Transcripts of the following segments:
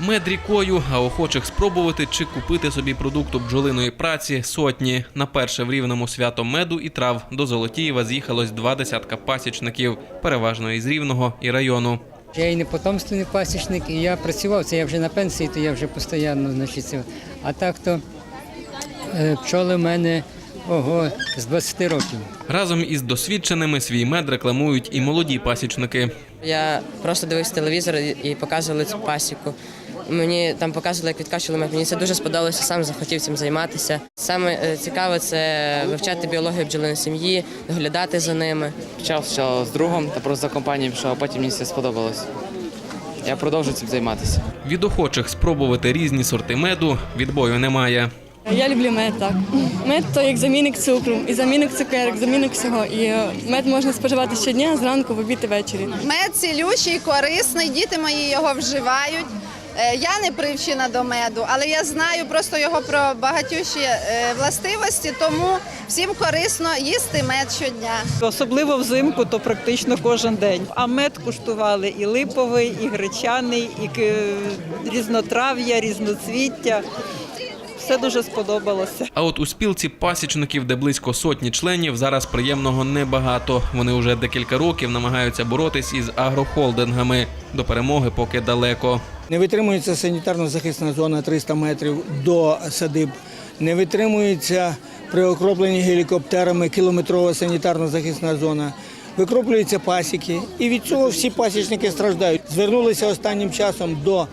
Мед рікою, а охочих спробувати чи купити собі продукту бджолиної праці сотні. На перше в рівному свято меду і трав до Золотієва з'їхалось два десятка пасічників, переважно із рівного і району. Я і не потомственний пасічник, і я працював, це я вже на пенсії, то я вже постійно, значить, а так то е, пчоли в мене ого, з 20 років. Разом із досвідченими свій мед рекламують і молоді пасічники. Я просто дивився телевізор і і показували цю пасіку. Мені там показували, як відкачували мед. Мені це дуже сподобалося, сам захотів цим займатися. Саме е, цікаве це вивчати біологію бджолиної сім'ї, доглядати за ними. Почав спочатку з другом та просто за компанією пішов, а потім мені це сподобалось. Я продовжую цим займатися. Від охочих спробувати різні сорти меду відбою немає. Я люблю мед так. Мед то як замінник цукру, і замінник цукерок, замінник всього. І е, мед можна споживати щодня, зранку, в обід і ввечері. Мед цілющий, корисний, діти мої його вживають. Е, Я не привчена до меду, але я знаю просто його про багатющі е, властивості, тому всім корисно їсти мед щодня. Особливо взимку, то практично кожен день. А мед куштували і липовий, і гречаний, і ки- різнотрав'я, різноцвіття. Все дуже сподобалося. А от у спілці пасічників, де близько сотні членів, зараз приємного небагато. Вони вже декілька років намагаються боротись із агрохолдингами. До перемоги поки далеко. Не витримується санітарно-захисна зона 300 метрів до садиб. Не витримується при окропленні гелікоптерами кілометрова санітарно-захисна зона. Викроплюються пасіки, і від цього всі пасічники страждають. Звернулися останнім часом до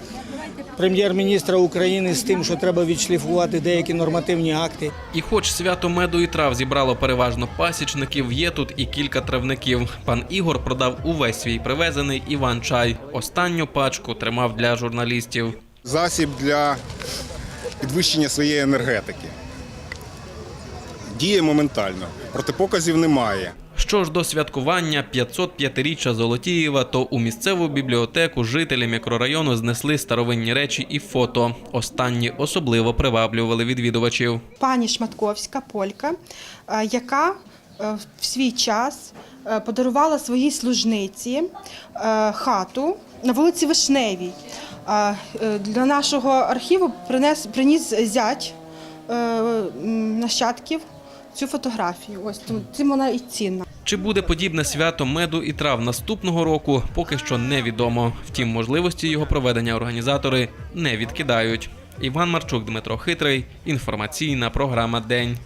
прем'єр-міністра України з тим, що треба відшліфувати деякі нормативні акти. І хоч свято меду і трав зібрало переважно пасічників, є тут і кілька травників. Пан Ігор продав увесь свій привезений Іван чай. Останню пачку тримав для журналістів. засіб для підвищення своєї енергетики. Діє моментально, протипоказів немає. Що ж до святкування 505-річчя Золотієва, то у місцеву бібліотеку жителі мікрорайону знесли старовинні речі і фото. Останні особливо приваблювали відвідувачів. пані Шматковська полька, е, яка е, в свій час е, подарувала своїй служниці хату на вулиці Вишневій. Для нашого архіву принес, приніс зять нащадків цю фотографію. Ось тому вона і цінна. Чи буде подібне свято меду і трав наступного року, поки що невідомо. Втім, можливості його проведення організатори не відкидають. Іван Марчук, Дмитро Хитрий. Інформаційна програма День.